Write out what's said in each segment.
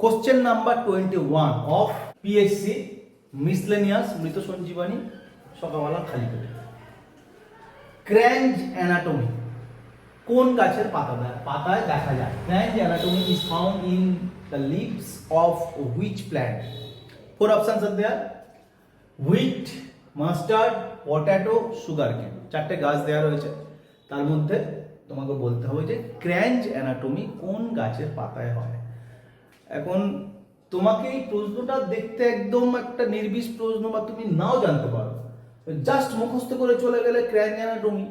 Question number twenty one of PSC miscellaneous মৃত সঞ্জীবানী, সকালবেলা খালি পেটে। ক্র্যাঞ্জ অ্যানাটমি কোন গাছের পাতা দেয়? পাতায় দেখা যায়। Kranz anatomy is found in the leaves of which plant four options are there wheat mustard potato sugar কেন চারটে গাছ দেওয়া রয়েছে। তার মধ্যে তোমাকে বলতে হবে যে ক্র্যাঞ্জ অ্যানাটমি কোন গাছের পাতায় হয়? এখন তোমাকে এই প্রশ্নটা দেখতে একদম একটা নির্বিষ প্রশ্ন বা তুমি নাও জানতে পারো। জাস্ট মুখস্থ করে চলে গেলে ক্র্যাঞ্জ অ্যানাটমি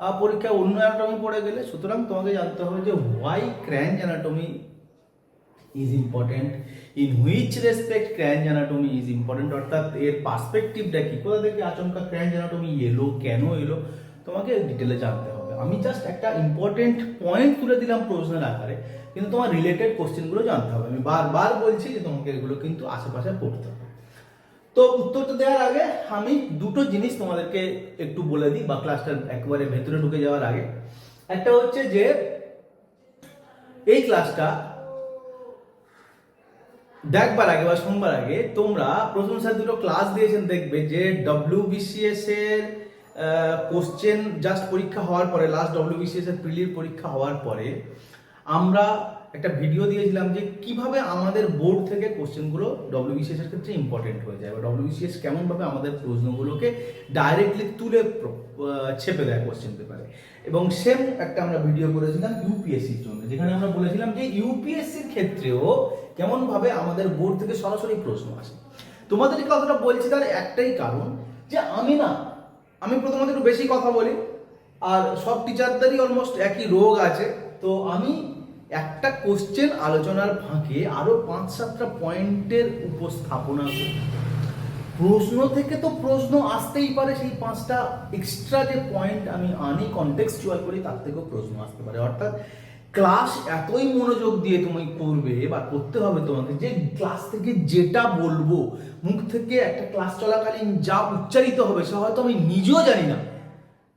আর পরীক্ষায় অন্য অ্যানাটমি পড়ে গেলে সুতরাং তোমাকে জানতে হবে যে why Kranz anatomy is important in which respect Kranz anatomy is important অর্থাৎ এর পার্সপেক্টিভটা কি? কোথা থেকে আচমকা ক্র্যাঞ্জ অ্যানাটমি এলো, কেন এলো? তোমাকে ডিটেলে জানতে হবে। আমি জাস্ট একটা ইম্পর্টেন্ট পয়েন্ট তুলে দিলাম প্রশ্নের আকারে, কিন্তু তোমার রিলেটেড কোশ্চেনগুলো জানতে হবে। আমি বারবার বলছি যে তোমাকে এগুলো কিন্তু আশেপাশে পড়তে হবে। তো উত্তরটা দেওয়ার আগে আমি দুটো জিনিস তোমাদেরকে একটু বলে দিই, বা ক্লাসটার একবারে ভেতরে ঢুকে যাওয়ার আগে। একটা হচ্ছে যে, এই ক্লাসটা দেখবার আগে বা শুনবার আগে তোমরা প্রথম স্যার দুটো ক্লাস দিয়েছেন, দেখবে যে ডব্লিউ বিসিএস এর কোশ্চেন জাস্ট পরীক্ষা হওয়ার পরে লাস্ট ডব্লিউ বিসিএস এর প্রিলির পরীক্ষা হওয়ার পরে, আমরা একটা ভিডিও দিয়েছিলাম যে কীভাবে আমাদের বোর্ড থেকে কোশ্চেনগুলো ডব্লিউ বিসিএস এর ক্ষেত্রে ইম্পর্টেন্ট হয়ে যায়। বা ডব্লিউ বিসিএস কেমনভাবে আমাদের প্রশ্নগুলোকে ডাইরেক্টলি তুলে ছেপে দেয় কোশ্চেন পেপারে এবং সেম একটা আমরা ভিডিও করেছিলাম ইউপিএসসির জন্য, যেখানে আমরা বলেছিলাম যে ইউপিএসসির ক্ষেত্রেও কেমনভাবে আমাদের বোর্ড থেকে সরাসরি প্রশ্ন আসে। তোমাদের এই কথাটা বলছি তার একটাই কারণ যে আমি না আমি প্রথমত একটু বেশি কথা বলি, আর সব টিচারদেরই অলমোস্ট একই রোগ আছে। তো আমি একটা কোশ্চেন আলোচনার ফাঁকে আরও পাঁচ সাতটা পয়েন্টের উপস্থাপনা করি। প্রশ্ন থেকে তো প্রশ্ন আসতেই পারে, সেই পাঁচটা এক্সট্রা যে পয়েন্ট আমি আনি কন্টেক্সচুয়াল করি, তার থেকেও প্রশ্ন আসতে পারে। অর্থাৎ ক্লাস এতই মনোযোগ দিয়ে তুমি করবে বা করতে হবে তোমাকে যে ক্লাস থেকে যেটা বলব, মুখ থেকে একটা ক্লাস চলাকালীন যা উচ্চারিত হবে সে হয়তো আমি নিজেও জানি না।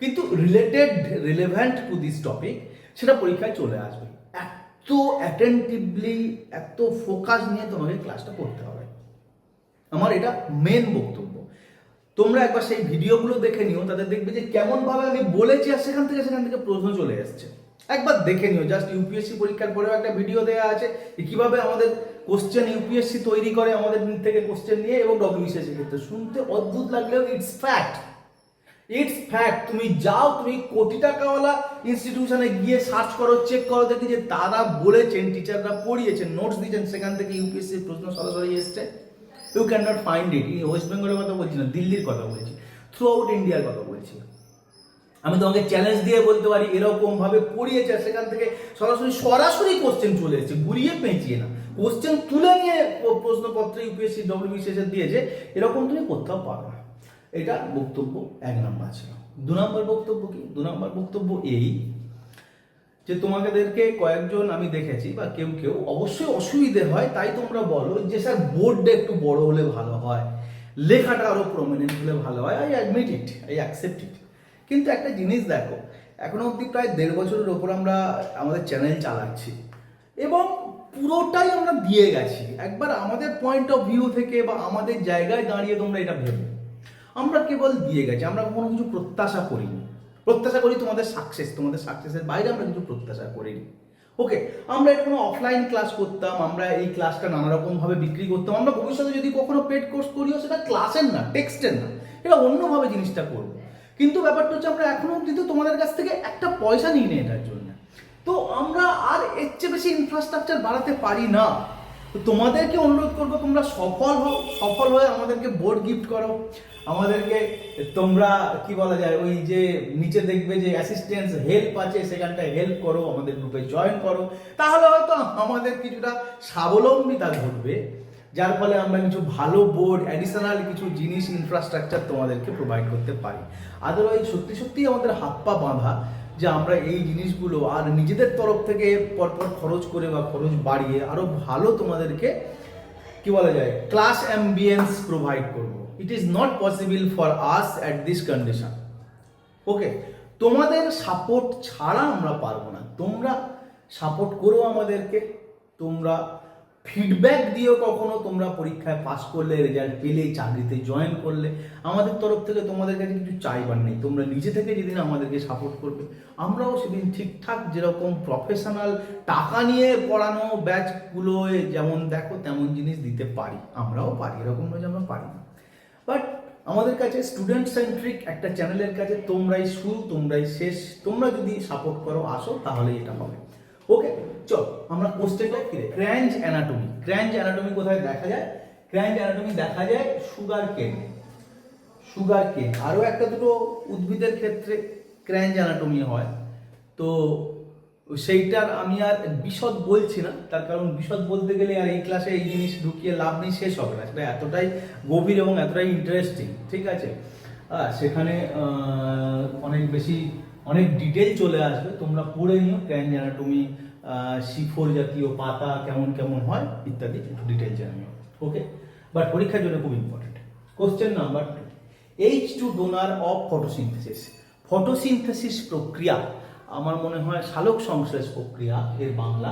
কিন্তু related relevant to this topic সেটা পরীক্ষায় চলে আসবে। এত অ্যাটেন্টিভলি এত ফোকাস নিয়ে তোমাকে ক্লাসটা করতে হবে। আমার এটা মেন বক্তব্য। তোমরা একবার সেই ভিডিওগুলো দেখে নিও তাদের দেখবে যে কেমনভাবে আমি বলেছি আর সেখান থেকে সেখান থেকে প্রশ্ন চলে এসছে। একবার দেখে নিও জাস্ট ইউপিএসসি পরীক্ষার পরেও একটা ভিডিও দেওয়া আছে কীভাবে আমাদের কোশ্চেন ইউপিএসসি তৈরি করে আমাদের থেকে কোশ্চেন নিয়ে এবং ডব্লিউবিসিএস ক্ষেত্রে। শুনতে অদ্ভুত লাগলেও ইটস ফ্যাক্ট ইটস ফ্যাক্ট তুমি যাও, তুমি কোটি টাকাওয়ালা ইনস্টিটিউশনে গিয়ে সার্চ করো চেক করো, দেখি যে তারা বলেছেন টিচাররা পড়িয়েছেন নোটস দিয়েছেন, সেখান থেকে ইউপিএসসির প্রশ্ন সরাসরি এসছে। You can not find it west বেঙ্গলের কথা বলছি না, দিল্লির কথা বলছি। থ্রু আউট ইন্ডিয়ার কথা বলছি। আমি তোমাকে চ্যালেঞ্জ দিয়ে বলতে পারি, এরকম ভাবে পড়িয়েছে, সেখান থেকে সরাসরি সরাসরি কোশ্চেন চলে এসেছে, ঘুরিয়ে পেঁচিয়ে না। কোশ্চেন তুলে নিয়ে প্রশ্নপত্র ইউপিএসসি ডব্লিউবিসিএস দিয়েছে, এরকম তুমি কোথাও পাবে না। এটা বক্তব্য এক নম্বর ছিল। দু নম্বর বক্তব্য কি? দু নম্বর বক্তব্য এই যে তোমাদেরকে কয়েকজন আমি দেখেছি বা কেউ কেউ, অবশ্যই অসুবিধে হয়, তাই তোমরা বলো যে, স্যার বোর্ডটা একটু বড় হলে ভালো হয়, লেখাটা আরও প্রমিনেন্ট হলে ভালো হয় I admit it I accept it কিন্তু একটা জিনিস দেখো, এখনও অবধি প্রায় দেড় বছরের ওপর আমরা আমাদের চ্যানেল চালাচ্ছি এবং পুরোটাই আমরা দিয়ে গেছি। একবার আমাদের পয়েন্ট অফ ভিউ থেকে বা আমাদের জায়গায় দাঁড়িয়ে তোমরা এটা ভেবো। আমরা কেবল দিয়ে গেছি, আমরা কোনো কিছু প্রত্যাশা করিনি। প্রত্যাশা করি তোমাদের সাকসেস তোমাদের সাকসেসের বাইরে আমরা কিছু প্রত্যাশা করিনি। ওকে আমরা এটা কোনো অফলাইন ক্লাস করতাম, আমরা এই ক্লাসটা নানা রকম ভাবে বিক্রি করতাম, আমরা ভবিষ্যতে যদি কখনো পেড কোর্স করিও, সেটা ক্লাসের না টেক্সটের না, এটা অন্যভাবে জিনিসটা করব। কিন্তু ব্যাপারটা হচ্ছে আমরা এখনও অব্দি তো তোমাদের কাছ থেকে একটা পয়সা নিই না এটার জন্য। তো আমরা আর এর চেয়ে বেশি ইনফ্রাস্ট্রাকচার বাড়াতে পারি না। তো তোমাদেরকে অনুরোধ করব, তোমরা সফল হও, সফল হয়ে আমাদেরকে বোর্ড গিফট করো। আমাদেরকে তোমরা, কি বলা যায়, ওই যে নিচে দেখবে যে অ্যাসিস্ট্যান্স হেল্প আছে, সেখানটায় হেল্প করো, আমাদের গ্রুপে জয়েন করো। তাহলে হয়তো আমাদের কিছুটা স্বাবলম্বিতা ঘটবে। যার ফলে আমরা কিছু ভালো বোর্ড অ্যাডিশনাল কিছু জিনিস ইনফ্রাস্ট্রাকচার তোমাদেরকে প্রোভাইড করতে পারি। আদারওয়াইজ সত্যি সত্যি আমাদের হাত পা বাঁধা যে আমরা এই জিনিসগুলো আর নিজেদের তরফ থেকে পরপর খরচ করে বা খরচ বাড়িয়ে আরও ভালো তোমাদেরকে কি বলা যায়? ক্লাস অ্যাম্বিয়েন্স প্রোভাইড করব। It is not possible for us at this condition okay তোমাদের সাপোর্ট ছাড়া আমরা পারব না। তোমরা সাপোর্ট করো আমাদেরকে। তোমরা ফিডব্যাক দিয়েও কখনো, তোমরা পরীক্ষায় পাস করলে রেজাল্ট পেলে, চাকরিতে জয়েন করলে। আমাদের তরফ থেকে তোমাদের কাছে কিছু চাইবার নেই। তোমরা নিজে থেকে যেদিন আমাদেরকে সাপোর্ট করবে, আমরাও সেদিন ঠিকঠাক যেরকম প্রফেশনাল টাকা নিয়ে পড়ানো ব্যাচগুলোয় যেমন দেখো, তেমন জিনিস দিতে পারি। আমরাও পারি, এরকম নয় যে আমরা পারি না। বাট আমাদের কাছে স্টুডেন্ট সেন্ট্রিক একটা চ্যানেলের কাছে তোমরাই শুরু, তোমরাই শেষ। তোমরা যদি সাপোর্ট করো, আসো তাহলে এটা হবে। ওকে চল, আমরা কোশ্চেনটা ফিরে ক্র্যাঞ্জ অ্যানাটমি ক্র্যাঞ্জ অ্যানাটমি কোথায় দেখা যায়? ক্র্যাঞ্জ অ্যানাটমি দেখা যায় সুগার কেন সুগার কেন আরও একটা দুটো উদ্ভিদের ক্ষেত্রে ক্র্যাঞ্জ অ্যানাটমি হয়। তো সেইটার আমি আর বিশদ বলছি না, তার কারণ বিশদ বলতে গেলে আর এই ক্লাসে এই জিনিস ঢুকিয়ে লাভ নেই, শেষ হবে না। সেটা এতটাই গভীর এবং এতটাই ইন্টারেস্টিং ঠিক আছে? সেখানে অনেক বেশি অনেক ডিটেল চলে আসবে, তোমরা পড়ে নিও ক্র্যাঞ্জ অ্যানাটমি শিফোর জাতীয় পাতা কেমন কেমন হয়, ইত্যাদি, একটু ডিটেল জেনে নিও ওকে বাট পরীক্ষার জন্য খুব important question number two H two donor of photosynthesis photosynthesis প্রক্রিয়া, আমার মনে হয় সালোক সংশ্লেষ প্রক্রিয়া, এর বাংলা।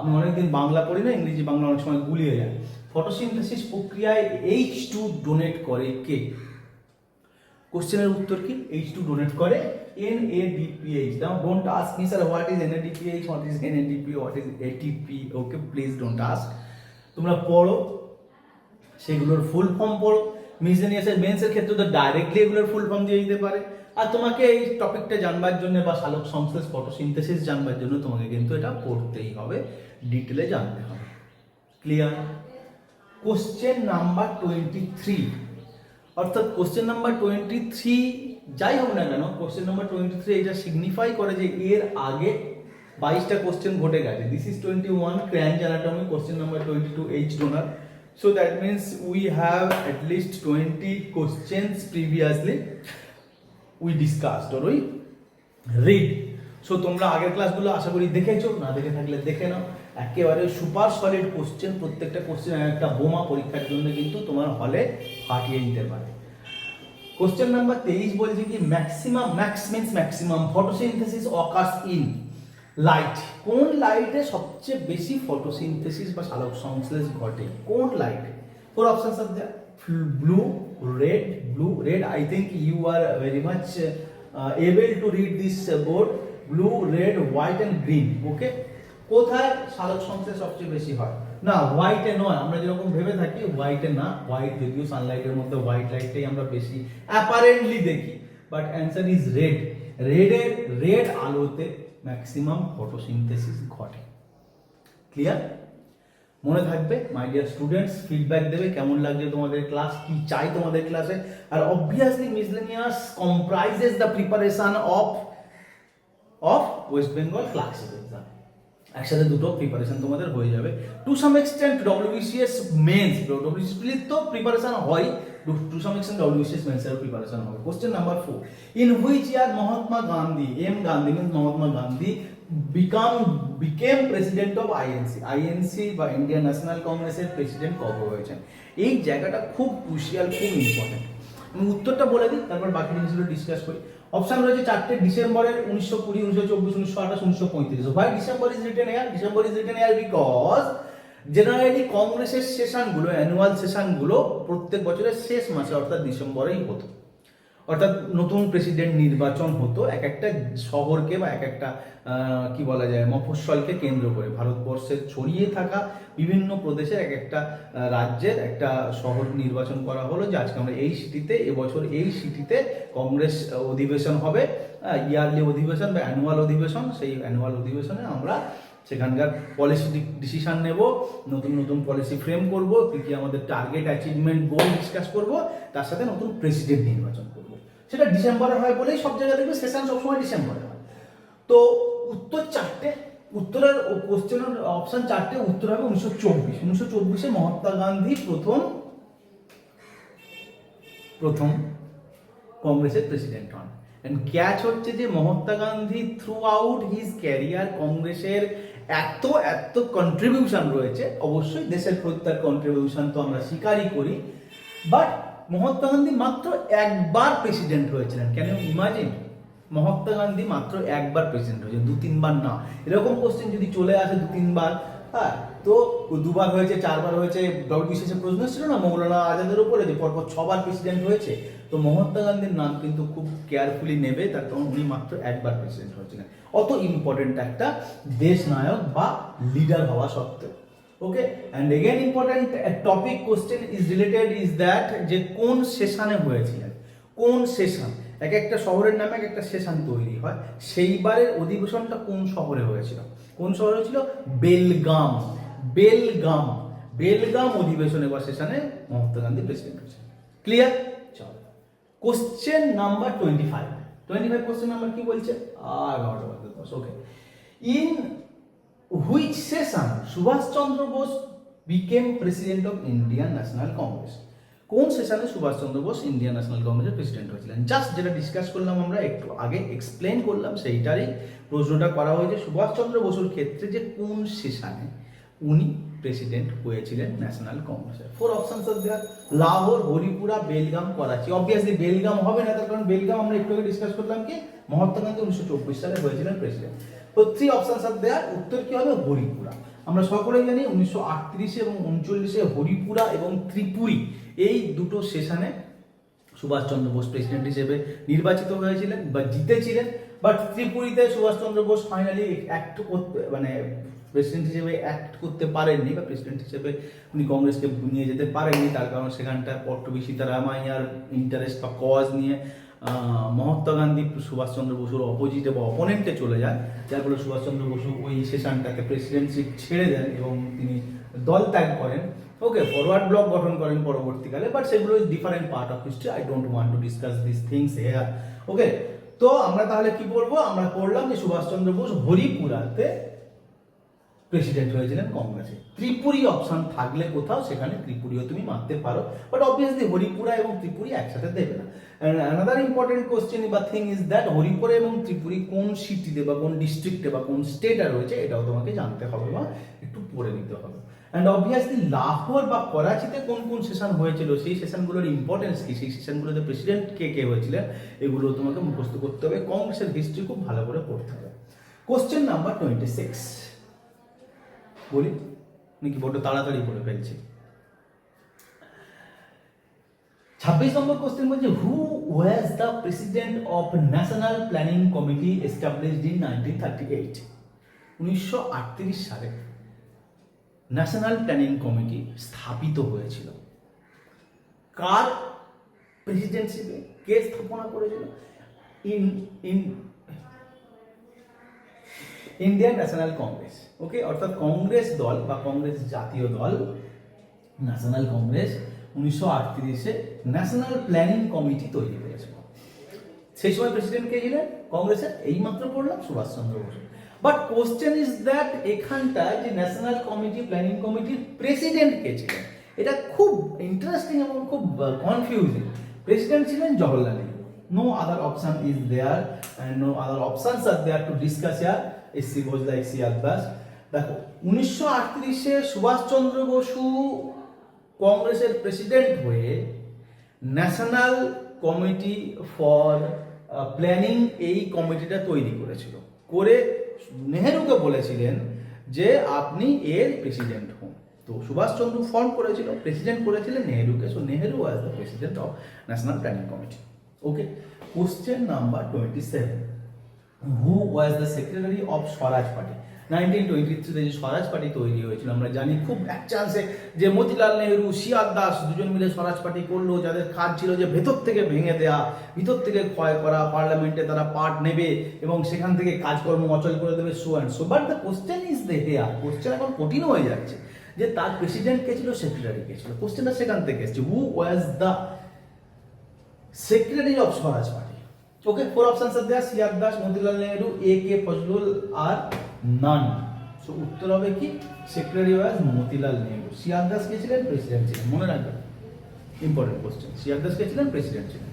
আমি অনেকদিন বাংলা পড়ি না, ইংরেজি, বাংলা অনেক সময় গুলিয়ে যায়। ফটোসিনথেসিস প্রক্রিয়ায় এইচ টু ডোনেট করে কে? কোশ্চেনের উত্তর কি? এইচ টু ডোনেট করে N A DPH now don't ask me sir what is N A DPH what is N A DP what is A ATP okay please don't ask তোমরা পড়ো, সেগুলোর full form পড়ো। মিসলেনিয়াসের মেন্সের ক্ষেত্রে তো directly এগুলোর full form দিয়ে দিতে পারে। আর তোমাকে এই টপিকটা জানবার জন্য বা সালোক সংশ্লেষ ফটোসিনথেসিস জানবার জন্য তোমাকে কিন্তু এটা পড়তেই হবে। ডিটেলে জানতে হবে। Clear question number twenty three অর্থাৎ কোশ্চেন নাম্বার টোয়েন্টি থ্রি যাই হোক না কেন কোশ্চেন নাম্বার টোয়েন্টি থ্রি এটা সিগনিফাই করে যে এর আগে বাইশটা কোশ্চেন ঘটে গেছে। This is twenty one Kranz anatomy question number twenty two H donor so that means we have at least twenty questions previously we discussed or we read so তোমরা আগের ক্লাসগুলো আশা করি দেখেছ, না দেখে থাকলে দেখে নাও। একেবারে সুপার সলিড কোশ্চেন প্রত্যেকটা কোশ্চেন একটা বোমা পরীক্ষার জন্য কিন্তু তোমার হলে ফাটিয়ে দিতে পারে। কোশ্চেন নাম্বার তেইশ বলছে কি maximum max means maximum photosynthesis occurs in light কোন লাইটে সবচেয়ে বেশি ফটোসিনথেসিস বা সালোক সংশ্লেষ ঘটে? কোন লাইটে four options are there blue red blue red I think you are very much able to read this board blue red white and green okay কোথায়? সালোক সংশ্লেষ সবচেয়ে বেশি হয়। না হোয়াইটে নয়। আমরা যেরকম ভেবে থাকি হোয়াইটে না হোয়াইট যদিও সানলাইটের মধ্যে হোয়াইট লাইটটাই আমরা বেশি অ্যাপারেন্টলি দেখি। বাট অ্যান্সার ইজ রেড রেডের রেড আলোতে ম্যাক্সিমাম ফটোসিনথেসিস ঘটে। ক্লিয়ার মনে থাকবে মাই ডিয়ার স্টুডেন্টস ফিডব্যাক দেবে, কেমন লাগছে তোমাদের ক্লাস কি চাই তোমাদের ক্লাসে আর obviously miscellaneous comprises the preparation of of West Bengal classic exam একসাথে দুটো প্রিপারেশন তোমাদের হয়ে যাবে। To some extent WBCS mains WBCS তো প্রিপারেশন হয়। টু সাম এক্সটেন্ট ডব্লিউবিসিএস মেন্সের প্রিপারেশন হবে। Question number four in which year Mahatma Gandhi M Gandhi means Mahatma Gandhi become became president of INC INC বা Indian national কংগ্রেসের president কবে হয়েছেন? এই জায়গাটা খুব ক্রুশিয়াল খুব ইম্পর্টেন্ট আমি উত্তরটা বলে দিই, তারপর বাকি জিনিসগুলো ডিসকাস করি। অপশন রয়েছে চারটে, ডিসেম্বরের উনিশশো কুড়ি, উনিশশো চব্বিশ, উনিশশো আঠাশ, উনিশশো পঁয়ত্রিশ। Why December is written here December is written here because generally কংগ্রেসের সেশনগুলো অ্যানুয়াল সেশনগুলো প্রত্যেক বছরের শেষ মাসে, অর্থাৎ ডিসেম্বরেই হতো। অর্থাৎ নতুন প্রেসিডেন্ট নির্বাচন হতো এক একটা শহরকে বা এক একটা কি বলা যায়, মফস্বলকে কেন্দ্র করে। ভারতবর্ষের ছড়িয়ে থাকা বিভিন্ন প্রদেশের এক একটা রাজ্যের একটা শহর নির্বাচন করা হলো, যে আজকে আমরা এই সিটিতে, এবছর এই সিটিতে কংগ্রেস অধিবেশন হবে ইয়ারলি অধিবেশন বা অ্যানুয়াল অধিবেশন। সেই অ্যানুয়াল অধিবেশনে আমরা সেখানকার পলিসি ডিসিশন নেব, নতুন নতুন পলিসি ফ্রেম করব, কি কি আমাদের টার্গেট অ্যাচিভমেন্ট গোল ডিসকাস করব, তার সাথে নতুন প্রেসিডেন্ট নির্বাচন সেটা ডিসেম্বরে হয় বলেই সব জায়গায় দেখবে সেশন সবসময় ডিসেম্বরে হয়। তো উত্তর চারটে, উত্তরের কোশ্চেনের অপশন চারটে, উত্তর হবে উনিশশো চব্বিশ। উনিশশো চব্বিশে মহাত্মা গান্ধী প্রথম প্রথম কংগ্রেসের প্রেসিডেন্ট হন। এন্ড ক্যাচ হচ্ছে যে Mahatma Gandhi throughout his career কংগ্রেসের এত এত কন্ট্রিবিউশন রয়েছে। অবশ্যই দেশের প্রতি তার কন্ট্রিবিউশন তো আমরা স্বীকারই করি। বাট মহাত্মা গান্ধী মাত্র একবার প্রেসিডেন্ট হয়েছিলেন। ইউ ইমাজিন মহাত্মা গান্ধী মাত্র একবার প্রেসিডেন্ট হয়েছে, দু তিনবার না। এরকম কোশ্চেন যদি চলে আসে দু তিনবার হ্যাঁ তো দুবার হয়েছে, চারবার হয়েছে ডব্লিউবিসিএস প্রশ্ন ছিল না, মৌলানা আজাদের উপরে যে পরপর ছবার প্রেসিডেন্ট হয়েছে। তো মহাত্মা গান্ধীর নাম কিন্তু খুব কেয়ারফুলি নেবে, তার কারণ উনি মাত্র একবার প্রেসিডেন্ট হয়েছিলেন। অত ইম্পর্টেন্ট একটা দেশ নায়ক বা লিডার হওয়া সত্ত্বেও। Okay and again important topic question is related is that যে কোন সেশনে হয়েছিলেন? কোন সেশন? এক একটা শহরের নামে এক একটা সেশন তৈরি হয়। সেইবারের অধিবেশনটা কোন শহরে হয়েছিল? কোন শহরে হয়েছিল? বেলগাম। বেলগাম। বেলগাম অধিবেশনে বা সেশনে মহাত্মা গান্ধী প্রেসিডেন্ট হয়েছে ক্লিয়ার চল। Question number twenty five twenty five question number কি বলছে আর okay in which session Subhash Chandra Bose became president of Indian National Congress কোন সেশনে সুভাষ চন্দ্র বোস ইন্ডিয়ান ন্যাশনাল কংগ্রেসের প্রেসিডেন্ট হয়েছিলেন? জাস্ট যেটা ডিসকাস করলাম আমরা, একটু আগে এক্সপ্লেন করলাম, সেইটারই প্রশ্নটা করা হয়েছে সুভাষ চন্দ্র বসুর ক্ষেত্রে যে কোন সেশনে উনি প্রেসিডেন্ট হয়েছিলেন ন্যাশনাল কংগ্রেসের four options of there Lahore Haripura Belgaum Karachi obviously Belgaum হবে না, তার কারণ বেলগাম আমরা একটু আগে ডিসকাস করলাম কি, মহাত্মা গান্ধী উনিশশো চব্বিশ সালে হয়েছিলেন প্রেসিডেন্ট তো থ্রি অপশনস অফ দেয়ার উত্তর কি হবে? হরিপুরা। আমরা সকলেই জানি উনিশশো আটত্রিশে এবং উনচল্লিশে হরিপুরা এবং ত্রিপুরী এই দুটো সেশনে সুভাষচন্দ্র বোস প্রেসিডেন্ট হিসেবে নির্বাচিত হয়েছিলেন বা জিতেছিলেন। বাট ত্রিপুরীতে সুভাষচন্দ্র বোস ফাইনালি অ্যাক্ট করতে মানে প্রেসিডেন্ট হিসেবে অ্যাক্ট করতে পারেননি বা প্রেসিডেন্ট হিসেবে উনি কংগ্রেসকে নিয়ে যেতে পারেননি। তার কারণ সেখানটার পট্টবী সীতারামাইয়ার ইন্টারেস্ট বা কজ নিয়ে মহাত্মা গান্ধী সুভাষচন্দ্র বসুর অপোজিটে বা অপোনেন্টে চলে যায়। যার ফলে সুভাষচন্দ্র বসু ওই সেশনটাকে প্রেসিডেন্সি ছেড়ে দেন এবং তিনি দল ত্যাগ করেন। ওকে ফরওয়ার্ড ব্লক গঠন করেন পরবর্তীকালে বাট সেগুলো is different part of history I don't want to discuss this things here okay তো আমরা তাহলে কি করব আমরা পড়লাম যে সুভাষচন্দ্র বোস হরিপুরাতে প্রেসিডেন্ট হয়েছিলেন কংগ্রেসে। ত্রিপুরী অপশন থাকলে কোথাও সেখানে ত্রিপুরীও তুমি মারতে পারো। বাট অবভিয়াসলি হরিপুরা এবং ত্রিপুরী একসাথে দেবে না। অ্যানাদার ইম্পর্টেন্ট কোশ্চেন বা থিং ইজ দ্যাট হরিপুরা এবং ত্রিপুরী কোন সিটিতে বা কোন ডিস্ট্রিক্টে বা কোন স্টেটে রয়েছে, এটাও তোমাকে জানতে হবে বা একটু পড়ে নিতে হবে। অ্যান্ড অবভিয়াসলি লাহোর বা করাচিতে কোন কোন সেশন হয়েছিল? সেই সেশনগুলোর ইম্পর্টেন্স কী? সেই সেশনগুলোতে প্রেসিডেন্ট কে কে হয়েছিলেন? এগুলো তোমাকে মুখস্থ করতে হবে। কংগ্রেসের হিস্ট্রি খুব ভালো করে পড়তে হবে। কোশ্চেন নাম্বার টোয়েন্টি সিক্স বলি? নাকি বড্ড তাড়াতাড়ি করে ফেলছে। ছাব্বিশ নম্বর কোশ্চেন বলছে who was the president of National Planning Committee established in nineteen thirty eight উনিশশো আটত্রিশ সালে ন্যাশনাল প্ল্যানিং কমিটি স্থাপিত হয়েছিল। কার প্রেসিডেন্সিপে কে স্থাপনা করেছিল? In in Indian National Congress okay অর্থাৎ কংগ্রেস দল বা কংগ্রেস জাতীয় দল ন্যাশনাল কংগ্রেস উনিশশো আটত্রিশে ন্যাশনাল প্ল্যানিং কমিটি তৈরি করেছিল সেই সময় প্রেসিডেন্ট কে ছিলেন? কংগ্রেসের এইমাত্র পড়লাম Subhash Chandra Basu. But question is that এখানটায় যে ন্যাশনাল কমিটি প্ল্যানিং কমিটির প্রেসিডেন্ট কে ছিলেন, এটা খুব ইন্টারেস্টিং এবং খুব কনফিউজিং প্রেসিডেন্ট ছিলেন Jawaharlal Nehru. No other option is there no other options are there to discuss yeah SC Ghosh like C Abbas দেখো, উনিশশো আটত্রিশে সুভাষচন্দ্র বসু কংগ্রেসের প্রেসিডেন্ট হয়ে ন্যাশনাল কমিটি ফর প্ল্যানিং এই কমিটিটা তৈরি করেছিল। করে নেহেরুকে বলেছিলেন যে আপনি এর প্রেসিডেন্ট হন। তো সুভাষচন্দ্র ফর্ম করেছিল, প্রেসিডেন্ট করেছিলেন নেহেরুকে। So Nehru was the president of National Planning Committee okay question number twenty seven who was the secretary of Swaraj Party nineteen twenty থ্রিতে যে স্বরাজ পার্টি তৈরি হয়েছিল, আমরা জানি খুব এক চান্সে যে মতিলাল নেহরু শিয়ার দাস দুজন মিলে স্বরাজ পার্টি করল, যাদের কাজ ছিল যে ভেতর থেকে ভেঙে দেয়া, ভিতর থেকে ক্ষয় করা পার্লামেন্টে তারা পার্ট নেবে এবং সেখান থেকে কাজকর্ম অচল করে দেবে so and so but the question is they here question এখন কঠিন হয়ে যাচ্ছে, যে তার প্রেসিডেন্ট কে ছিল সেক্রেটারি কে ছিল? কোশ্চেনটা সেখান থেকে এসছে who was the secretary of Swaraj party okay four options are there C R Das, Motilal Nehru A K Fazlul, R none so উত্তর হবে কি? Secretary was Motilal Nehru C R Das কে ছিলেন? President ছিলেন। মনে রাখবেন important question C R Das কে ছিলেন? President ছিলেন।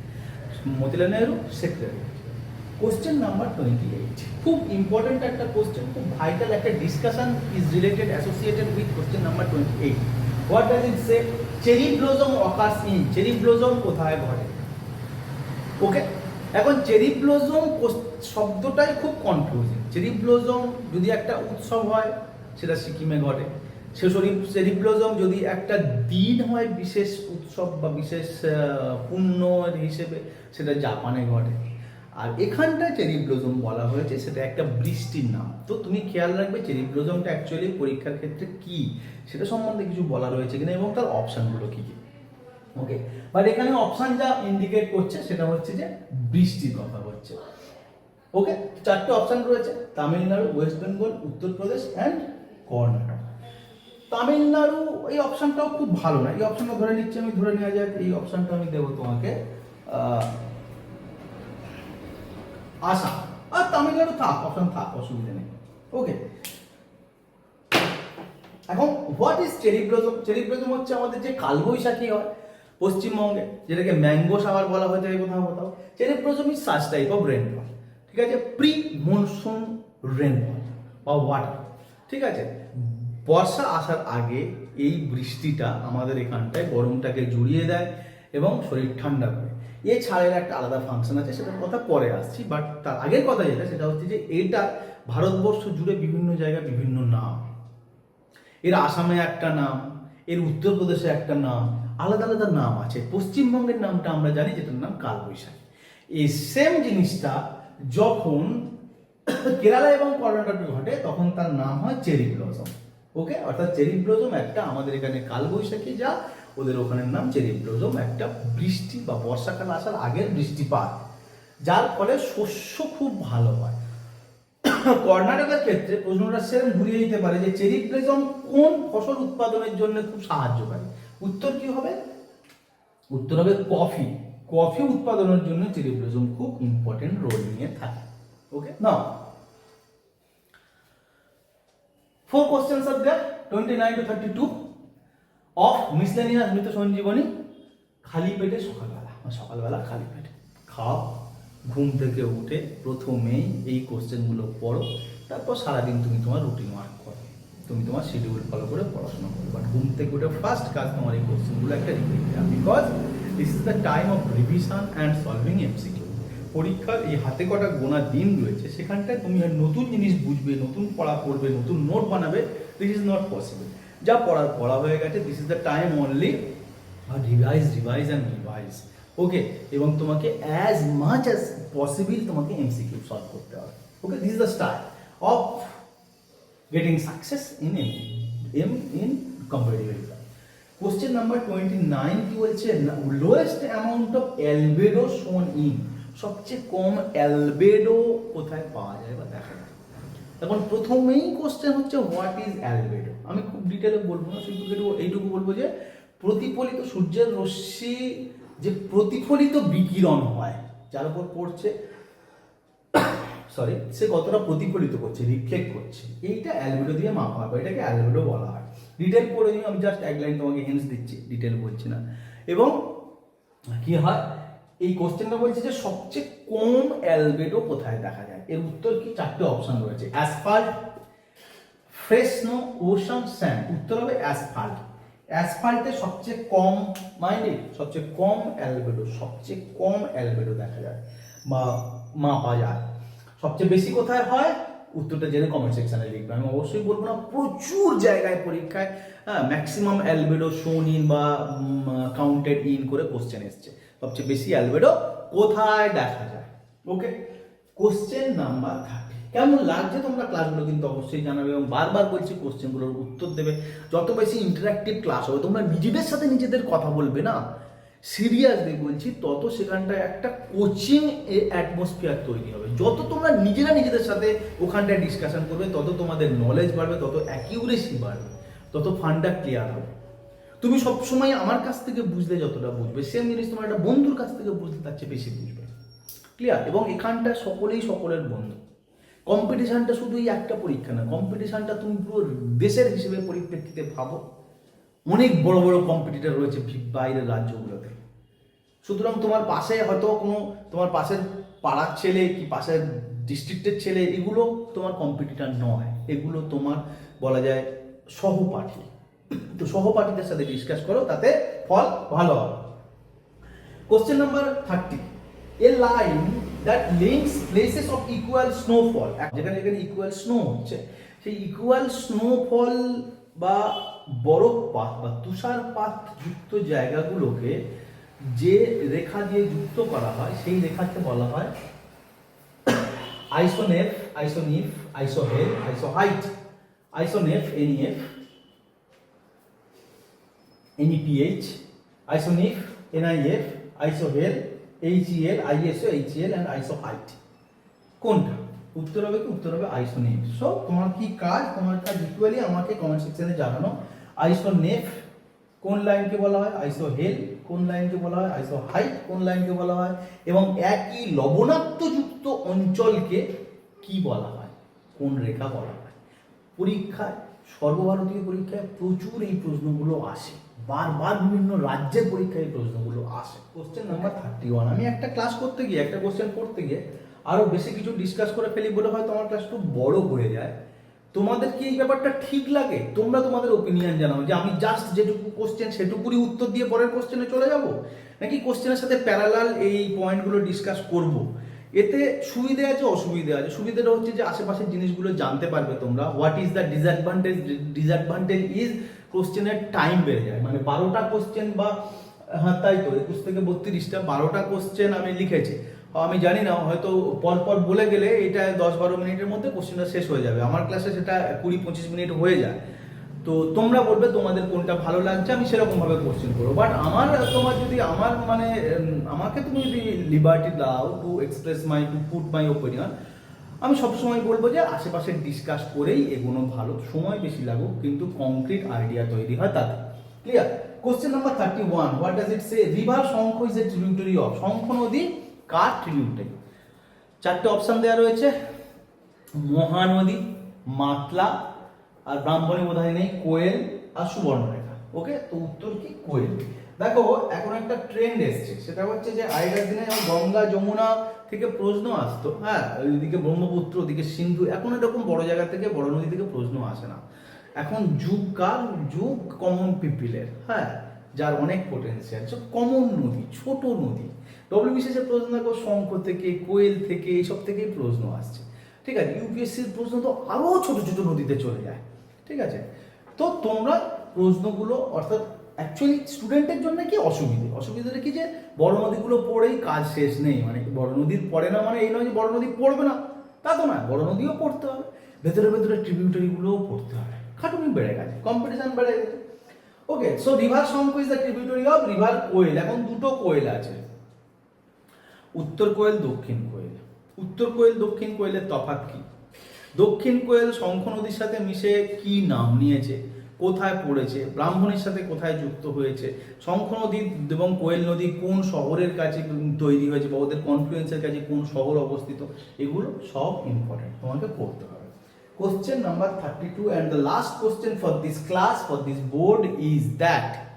Motilal Nehru secretary question number twenty eight খুব ইম্পর্টেন্ট একটা কোশ্চেন খুব ভাইটাল একটা discussion is related associated with question number twenty eight what does it say cherry blossom occurs in cherry blossom কোথায় ঘটে? ওকে এখন cherry শব্দটাই খুব কনফিউজিং চেরি ব্লোজম যদি একটা উৎসব হয়, সেটা সিকিমে ঘটে। সে সেরিব্লোজম যদি একটা দিন হয় বিশেষ উৎসব বা বিশেষ পুণ্য হিসেবে, সেটা জাপানে ঘটে। আর এখানটায় চেরিব্লোজম বলা হয়েছে, সেটা একটা বৃষ্টির নাম। তো তুমি খেয়াল রাখবে চেরিব্লোজমটা অ্যাকচুয়ালি পরীক্ষার ক্ষেত্রে কি? সেটা সম্বন্ধে কিছু বলা রয়েছে কিনা এবং তার অপশানগুলো কী কি? ওকে বাট এখানে অপশন যা ইন্ডিকেট করছে সেটা হচ্ছে যে বৃষ্টির কথা হচ্ছে ওকে চারটে অপশান রয়েছে। Tamil Nadu West Bengal Uttar Pradesh and Karnataka. তামিলনাড়ু এই অপশনটাও খুব ভালো না। এই অপশনটা ধরে নিচ্ছি আমি, ধরে নেওয়া যাক। এই অপশনটা আমি দেবো তোমাকে। আসাম আর তামিলনাড়ু থাক অপশন থাক, অসুবিধা নেই। ওকে এখন what is cherry blossom cherry blossom হচ্ছে আমাদের যে কালবৈশাখী হয়। পশ্চিমবঙ্গে, যেটাকে ম্যাঙ্গো সাওয়ার বলা হয়ে থাকে কোথাও কোথাও blossom is such type of rainfall ঠিক আছে? প্রি মনসুন রেনফল বা ওয়াটার ঠিক আছে? বর্ষা আসার আগে এই বৃষ্টিটা আমাদের এখানটায় গরমটাকে জুড়িয়ে দেয় এবং শরীর ঠান্ডা করে। এছাড়া একটা আলাদা ফাংশন আছে, সেটার কথা পরে আসছি বাট তার আগের কথা যেটা, সেটা হচ্ছে যে এটা ভারতবর্ষ জুড়ে বিভিন্ন জায়গায় বিভিন্ন নাম। এর আসামে একটা নাম, এর উত্তরপ্রদেশে একটা নাম আলাদা আলাদা নাম আছে। পশ্চিমবঙ্গের নামটা আমরা জানি, যেটার নাম কালবৈশাখী। এই সেম জিনিসটা যখন কেরালা এবং কর্ণাটকে ঘটে, তখন তার নাম হয় চেরি ব্লজম ওকে অর্থাৎ চেরি ব্লজম একটা আমাদের এখানে কালবৈশাখী যা, ওদের ওখানের নাম চেরি ব্লজম একটা বৃষ্টি বা বর্ষাকাল আসার আগের বৃষ্টিপাত, যার ফলে শস্য খুব ভালো হয়। কর্ণাটকের ক্ষেত্রে প্রশ্নটা সেরকম ঘুরিয়ে দিতে পারে যে চেরি ব্লেজম কোন ফসল উৎপাদনের জন্য খুব সাহায্যকারী? উত্তর কি হবে? উত্তর হবে কফি। কফি উৎপাদনের জন্য চেরি খুব ইম্পর্টেন্ট রোল নিয়ে থাকে। ওকে না আর there twenty nine to thirty two of miscellaneous মৃত সঞ্জীবনী, খালি পেটে সকালবেলা। মানে সকালবেলা খালি পেটে। খাও, ঘুম থেকে উঠে প্রথমেই এই কোশ্চেনগুলো পড়ো, তারপর সারাদিন তুমি তোমার রুটিন ওয়ার্ক করো। তুমি তোমার শিডিউল ফলো করে পড়াশোনা করো বাট ঘুম থেকে উঠে ফার্স্ট কাজ তোমার এই কোশ্চেনগুলো একটা দেওয়া because this is the time of revision and solving MCQ পরীক্ষার এই হাতে কটা গোনা দিন রয়েছে, সেখানটায় তুমি নতুন জিনিস বুঝবে, নতুন পড়া পড়বে, নতুন নোট বানাবে দিস ইজ নট পসিবল যা পড়ার পড়া হয়ে গেছে this is the time only revise revise and revise okay এবং তোমাকে অ্যাজ মাচ অ্যাজ পসিবল তোমাকে এমসিকিউ সলভ করতে হবে। Okay this is the style of success in M M in competitive exam question number twenty nine কি বলছে? Lowest amount of albedo shown in সবচেয়ে কম albedo কোথায় পাওয়া যায় বা দেখা যায়? এখন প্রথমেই কোশ্চেন হচ্ছে হোয়াট ইজ অ্যালবেডো আমি খুব ডিটেলে বলব না শুধু এইটুকু বলব যে, প্রতিফলিত সূর্যের রশ্মি যে প্রতিফলিত বিকিরণ হয়, যার উপর পড়ছে সরি সে কতটা প্রতিফলিত করছে রিফ্লেক্ট করছে। এইটা অ্যালবেডো দিয়ে মাপা হয় এটাকে অ্যালবেডো বলা হয়। ডিটেল পড়ে নিও, আমি জাস্ট এক লাইন তোমাকে হিন্টস দিচ্ছি ডিটেল বলছি না। এবং কি হয়, এই কোশ্চেনটা বলছে যে সবচেয়ে কম অ্যালবেডো কোথায় দেখা যায়? এর উত্তর কি? চারটে অপশন রয়েছে। অ্যাসফাল্ট ফ্রেশনো ওশান স্যান্ড উত্তর হবে অ্যাসফাল্ট অ্যাসফাল্টে সবচেয়ে কম মাইন্ডে সবচেয়ে কম অ্যালবেডো সবচেয়ে কম অ্যালবেডো দেখা যায় বা মাপা যায়। সবচেয়ে বেশি কোথায় হয়? উত্তরটা জেনে কমেন্ট সেকশনে লিখবে। আমি অবশ্যই বলব না, প্রচুর জায়গায় পরীক্ষায় হ্যাঁ ম্যাক্সিমাম অ্যালবেডো শোন ইন বা কাউন্টেড ইন করে কোশ্চেন এসছে। সবচেয়ে বেশি অ্যালবেডো কোথায় দেখা যায়? ওকে কোশ্চেন নাম্বার থার্টি কেমন লাগছে তোমরা ক্লাসগুলো কিন্তু অবশ্যই জানাবে এবং বারবার বলছি কোশ্চেনগুলোর উত্তর দেবে। যত বেশি ইন্টারাক্টিভ ক্লাস হবে, তোমরা নিজেদের সাথে নিজেদের কথা বলবে না? সিরিয়াসলি বলছি, তত সেখানটায় একটা কোচিং অ্যাটমসফিয়ার তৈরি হবে। যত তোমরা নিজেরা নিজেদের সাথে ওখানটায় ডিসকাশন করবে, তত তোমাদের নলেজ বাড়বে, তত অ্যাকিউরেসি বাড়বে, তত ফান্ডা ক্লিয়ার হবে। তুমি সবসময় আমার কাছ থেকে বুঝলে যতটা বুঝবে সেম জিনিস তোমার একটা বন্ধুর কাছ থেকে বুঝতে তার চেয়ে বেশি বুঝবে। ক্লিয়ার এবং এখানটা সকলেই সকলের বন্ধু। কম্পিটিশানটা শুধু এই একটা পরীক্ষা না কম্পিটিশানটা তুমি পুরো দেশের হিসেবে পরিপ্রেক্ষিতে ভাবো। অনেক বড় বড় কম্পিটিটার রয়েছে বাইরের রাজ্যগুলোতে। সুতরাং তোমার পাশে হয়তো কোনো, তোমার পাশের পাড়ার ছেলে কি পাশের ডিস্ট্রিক্টের ছেলে, এগুলো তোমার কম্পিটিটার নয়। এগুলো তোমার বলা যায় সহপাঠী। তো সহপাঠীদের সাথে ডিসকাস করো, তাতে ফল ভালো হবে। Question number thirty a line that links places of equal snowfall যেখানে যেখানে ইকুয়াল স্নো হচ্ছে, সেই ইকুয়াল স্নোফল বা বরফপাত বা তুষারপাত যুক্ত জায়গাগুলোকে যে রেখা দিয়ে যুক্ত করা হয় সেই রেখাকে বলা হয় isoneph isonif isohel isohyet. Isoneph N E F NEPH, isonif, NIF, isohel, HEL, ISO, HEL and isoheight. কোনটা? উত্তর হবে কি? উত্তর হবে আইসোনেফ। সো তোমার কি কাজ? তোমার কাজ ইকুয়ালি আমাকে কমেন্ট সেকশনে জানানো। আইসোনেফ কোন লাইনকে বলা হয়? আইসোহেল কোন লাইনকে বলা হয়? আইসো হাইট কোন লাইনকে বলা হয়? এবং একই লবণাক্তযুক্ত অঞ্চলকে কি বলা হয়? কোন রেখা বলা হয়? পরীক্ষায়, সর্বভারতীয় পরীক্ষায় প্রচুর এই প্রশ্নগুলো আসে। বারবার বিভিন্ন রাজ্যের পরীক্ষায় এই প্রশ্নগুলো আসে। কোশ্চেন নাম্বার থার্টি ওয়ান আমি একটা ক্লাস করতে গিয়ে, একটা কোশ্চেন পড়তে গিয়ে আরও বেশি কিছু ডিসকাস করে ফেলি বলে হয়তো আমার ক্লাস একটু বড় হয়ে যায়। তোমাদের কি এই ব্যাপারটা ঠিক লাগে? তোমরা তোমাদের ওপিনিয়ন জানাও যে আমি জাস্ট যেটুকু কোশ্চেন সেটুকুরই উত্তর দিয়ে পরের কোশ্চেনে চলে যাব? নাকি কোশ্চেনের সাথে প্যারালাল এই পয়েন্টগুলো ডিসকাস করব? এতে সুবিধে আছে, অসুবিধে আছে? সুবিধাটা হচ্ছে যে আশেপাশের জিনিসগুলো জানতে পারবে তোমরা। What is the disadvantage disadvantage is কোশ্চেনের টাইম বেড়ে যায়। মানে বারোটা কোশ্চেন বা হ্যাঁ তাই তো, একুশ থেকে বত্রিশটা, বারোটা কোশ্চেন আমি লিখেছি। আমি জানি না, হয়তো পরপর বলে গেলে এটা দশ বারো মিনিটের মধ্যে কোশ্চেনটা শেষ হয়ে যাবে। আমার ক্লাসে সেটা কুড়ি পঁচিশ মিনিট হয়ে যায়। তো তোমরা বলবে তোমাদের কোনটা ভালো লাগছে, আমি সেরকমভাবে কোশ্চেন করব। বাট আমার, তোমার যদি, আমার মানে আমাকে তুমি যদি লিবার্টি দাও to express my to put my opinion আমি সবসময় বলব যে আশেপাশে ডিসকাস করেই এগোনো ভালো, সময় বেশি লাগুক, কিন্তু কংক্রিট আইডিয়া তৈরি হয় তাতে। Clear question number thirty one what does it say river Shankh is a tributary of Shankh নদী কার ট্রিবিউটারি চারটে অপশন দেওয়া রয়েছে। মহানদী, মাতলা আর ব্রাহ্মণী বোধহয় নেই, কোয়েল আর সুবর্ণরেখা। ওকে তো উত্তর কি? কোয়েল। দেখো, এখন একটা ট্রেন্ড এসছে। সেটা হচ্ছে যে আগেকার দিনে গঙ্গা, যমুনা থেকে প্রশ্ন আসতো হ্যাঁ ওইদিকে ব্রহ্মপুত্র, ওদিকে সিন্ধু, এখন এরকম বড় জায়গা থেকে, বড় নদী থেকে প্রশ্ন আসে না। এখন যুগ কাল, যুগ কমন পিপিলের হ্যাঁ যার অনেক পোটেন্সিয়াল সব কমন নদী, ছোট নদী। ডব্লিউবিসিএসের প্রশ্ন দেখো, শঙ্খ থেকে, কোয়েল থেকে, এইসব থেকেই প্রশ্ন আসছে। ঠিক আছে ইউপিএসসির প্রশ্ন তো আরও ছোট ছোট নদীতে চলে যায়। ঠিক আছে? তো তোমরা প্রশ্নগুলো, অর্থাৎ অ্যাকচুয়ালি স্টুডেন্টের জন্য কি অসুবিধে? অসুবিধাটা কি যে, বড় নদীগুলো পড়েই কাজ শেষ নেই। মানে বড় নদীর পড়ে না মানে এই নয় যে, বড় নদী পড়বে না। তা তো না, বড় নদীও পড়তে হবে। ভেতরে ভেতরে ট্রিবিউটারিগুলোও পড়তে হবে। খাটুনি বেড়ে গেছে কম্পিটিশন বেড়ে গেছে। Okay so river Shankh is the tributary of river Koel. এখন দুটো কোয়েল আছে। উত্তর কোয়েল, দক্ষিণ কোয়েল। উত্তর কোয়েল, দক্ষিণ কোয়েলের তফাৎ কি? দক্ষিণ কোয়েল শঙ্খ নদীর সাথে মিশে কি নাম নিয়েছে? কোথায় পড়েছে? ব্রাহ্মণের সাথে কোথায় যুক্ত হয়েছে? শঙ্খ নদী এবং কোয়েল নদী কোন শহরের কাছে তৈরি হয়েছে বা ওদের কনফ্লুয়েন্সের কাছে কোন শহর অবস্থিত? এগুলো সব ইম্পর্টেন্ট তোমাকে পড়তে হবে। Question number thirty two and the last question for this class for this board is that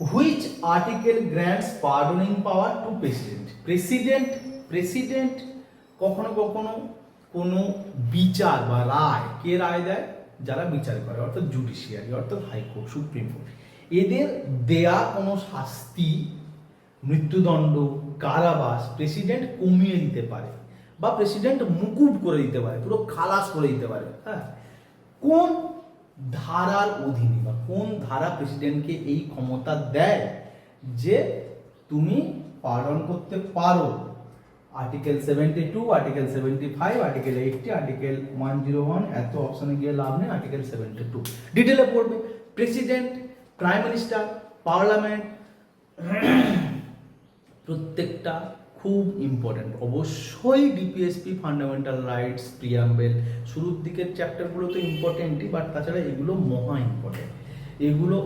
which article grants pardoning power to president president president কখনো কখনো কোনো বিচার বা রায় কে রায় দেয়? যারা বিচার করে, অর্থাৎ জুডিশিয়ারি অর্থাৎ হাইকোর্ট সুপ্রিম কোর্ট এদের দেয়া কোনো শাস্তি, মৃত্যুদণ্ড, কারাবাস প্রেসিডেন্ট কমিয়ে দিতে পারে বা প্রেসিডেন্ট মুকুব করে দিতে পারে, পুরো খালাস করে দিতে পারে। হ্যাঁ? কোন ধারার অধীনে বা কোন ধারা প্রেসিডেন্টকে এই ক্ষমতা দেয় যে তুমি পালন করতে পারো? Article seventy two article seventy five article eighty article one zero one এত অপশনে গিয়ে লাভ নেই আর্টিকেল সেভেন্টি টু ডিটেলে পড়বে প্রেসিডেন্ট প্রাইম মিনিস্টার পার্লামেন্ট প্রত্যেকটা খুব ইম্পর্ট্যান্ট অবশ্যই ডিপিএসপি ফান্ডামেন্টাল রাইটস প্রিয়াম্বেল শুরুর দিকের চ্যাপ্টারগুলো তো ইম্পর্টেন্টই বাট তাছাড়া এগুলো মহা ইম্পর্টেন্ট এগুলো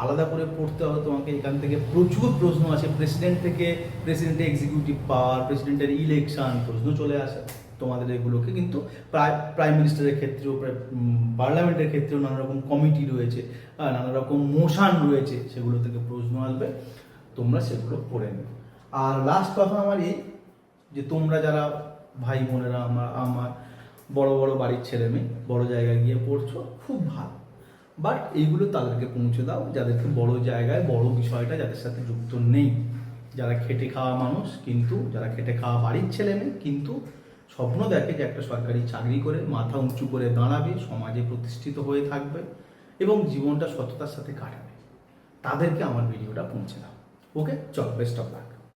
আলাদা করে পড়তে হবে তোমাকে, এখান থেকে প্রচুর প্রশ্ন আছে প্রেসিডেন্ট থেকে প্রেসিডেন্টের এক্সিকিউটিভ পাওয়ার প্রেসিডেন্টের ইলেকশন প্রশ্ন চলে আসে তোমাদের এগুলোকে। কিন্তু প্রাইম মিনিস্টারের ক্ষেত্রেও পার্লামেন্টের ক্ষেত্রেও নানা রকম কমিটি রয়েছে নানা রকম মোশন রয়েছে, সেগুলো থেকে প্রশ্ন আসবে। তোমরা সেগুলো পড়ে নেবে আর লাস্ট কথা আমার এই যে তোমরা যারা ভাই বোনেরা আমার আমার বড় বড় বাড়ির ছেলে মেয়ে, বড় জায়গায় গিয়ে পড়ছো, খুব ভালো। বাট এইগুলো তাদেরকে পৌঁছে দাও, যাদেরকে বড় জায়গায়, বড় বিষয়টা যাদের সাথে যুক্ত নেই। যারা খেটে খাওয়া মানুষ, কিন্তু যারা খেটে খাওয়া বাড়ির ছেলে মেয়ে, কিন্তু স্বপ্ন দেখে যে একটা সরকারি চাকরি করে মাথা উঁচু করে দাঁড়াবে, সমাজে প্রতিষ্ঠিত হয়ে থাকবে এবং জীবনটা সততার সাথে কাটাবে। তাদেরকে আমার ভিডিওটা পৌঁছে দাও। ওকে চল বেস্ট অফ লাক